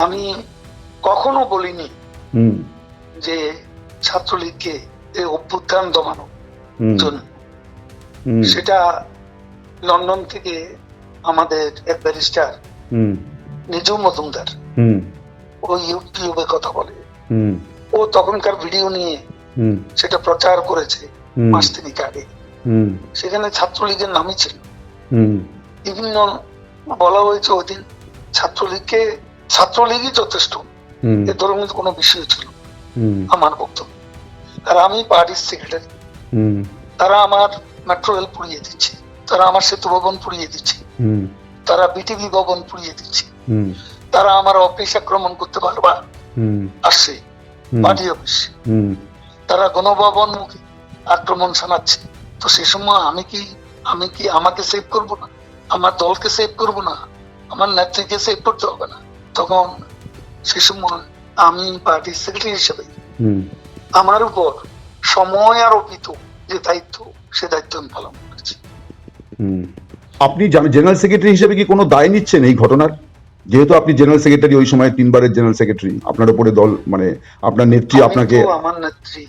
আমি কখনো বলিনি যে ছাত্রলীগকে অভ্যুত্থান দমানো জন্য। সেটা লন্ডন থেকে আমাদের এক ব্যারিস্টার নিজু মজুমদার ও ইউটিউবে কথা বলে। ও তখনকার ভিডিও নিয়ে সেটা প্রচার করেছে মাস তিনিক আগে। সেখানে ছাত্রলীগের নামই ছিল। হুম। বিভিন্ন বলা হয়েছে ওই দিন ছাত্রলীগকে ছাত্রলীগই যথেষ্ট। এ ধরনের কোনো বিষয় ছিল আমার বক্তব্য। আর আমি পার্টির সেক্রেটারি তারা আমার মেট্রো রেল পুড়িয়ে দিচ্ছে। তারা আমার সেতু ভবন পুড়িয়ে দিচ্ছে। তারা বিটিভি ভবন পুড়িয়ে দিচ্ছে। তারা আমার অফিস আক্রমণ করতে বারবার আসছে। পার্টি অফিস হুম। তারা গণভবন মুখে আক্রমণ শোনাচ্ছে। তো সে সময় আমি কি আমি কি আমাকে সেভ করব না? আমার দলকে সেভ করব না? আমার নেত্রীকে সেভ করতে হবে না? তখন সে সময় আমি পার্টির সেক্রেটারি হিসেবে আমার উপর সময় আরোপিত যে দায়িত্ব সে দায়িত্ব আমি পালন করেছি। আপনি জেনারেল সেক্রেটারি হিসেবে কি কোনো দায় নিচ্ছেন এই ঘটনার? যেহেতু আপনি জেনারেল সেক্রেটারি ওই সময় তিনবারের জেনারেল সেক্রেটারি আপনার উপরে দল মানে আপনার নেত্রী আপনাকে আমার নেত্রী।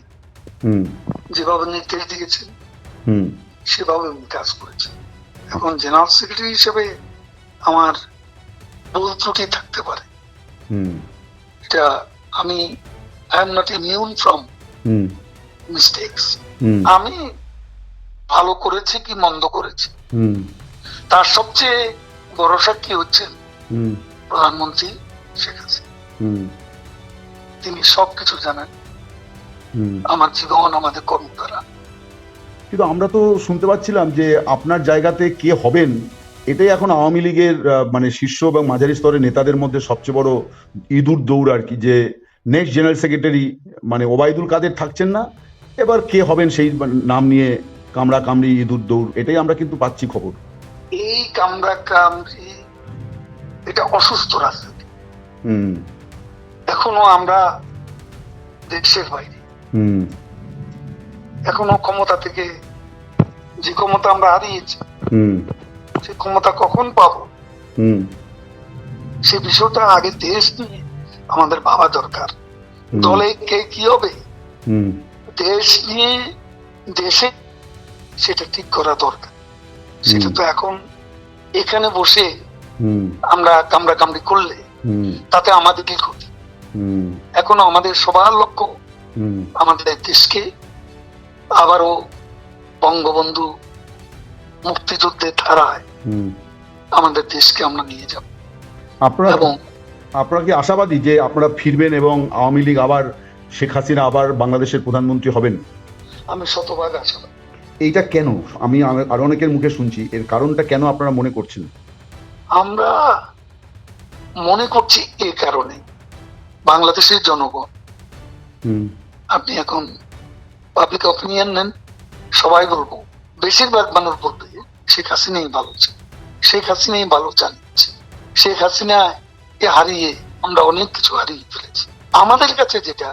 হুম। যেভাবে নির্দেশ দিয়েছেন হুম। সেভাবে আমি কাজ করেছি এখন জেনারেল সেক্রেটারি হিসেবে আমার ভুল ত্রুটি থাকতে পারে। এটা আমি I am not immune from hmm. Mistakes আমি ভালো করেছি কি মন্দ করেছি? তার সবচেয়ে বড় সাক্ষী হচ্ছেন প্রধানমন্ত্রী শেখ হাসিনা। তিনি সবকিছু জানেন। হুম। আমার জীবন আমাদের কর্ম দ্বারা কিন্তু আমরা তো শুনতে পাচ্ছিলাম যে আপনার জায়গাতে কে হবেন? এটাই এখন আওয়ামী লীগের মানে শীর্ষ এবং মাঝারি স্তরের নেতাদের মধ্যে সবচেয়ে বড় ইঁদুর দৌড় আর কি যে নেক্সট জেনারেল সেক্রেটারি মানে ওবায়দুল কাদের থাকছেন না এবার কে হবেন সেই নাম নিয়ে কামড়া কামড়ি ইঁদুর দৌড় এটাই আমরা কিন্তু পাচ্ছি খবর। এই কামরা কামড়ি এটা অসুস্থ রাজনীতি। হুম। এখনও আমরা দেশের বাইরে। হুম। এখনও ক্ষমতা থেকে যে ক্ষমতা আমরা হারিয়েছি হুম। সে ক্ষমতা কখন পাবো? সে বিষয়টা আগে দেশ নিয়ে আমাদের ভাবা দরকার। দলে কে কি হবে? দেশ নিয়ে দেশে সেটা ঠিক করা দরকার। সেটা তো এখন এখানে বসে আমরা কামড়া কামড়ি করলে তাতে আমাদের কি ক্ষতি এখনও আমাদের সবার লক্ষ্য হুম। আমাদের দেশকে আবারও বঙ্গবন্ধু মুক্তিযুদ্ধের ধারায় আমাদের দেশকে আমরা নিয়ে যাব। আপনারা এবং আপনারা কি আশাবাদী যে আপনারা ফিরবেন এবং আওয়ামী লীগ আবার শেখ হাসিনা আবার বাংলাদেশের প্রধানমন্ত্রী হবেন? আমি শতভাগ আশাবাদী। এইটা কেন? আমি আরও অনেকের মুখে শুনছি। এর কারণটা কেন আপনারা মনে করছেন? আমরা মনে করছি এ কারণে। বাংলাদেশের জনগণ। হুম। আপনি এখন পাবলিক অপিনিয়ন নেন সবাই বলব। বেশিরভাগ মানুষ বলবে। শেখ হাসিনাই ভালো শেখ হাসিনাই ভালো জানিয়েছে শেখ হাসিনা হারিয়ে আমরা অনেক কিছু হারিয়ে ফেলেছি। আমাদের কাছে যেটা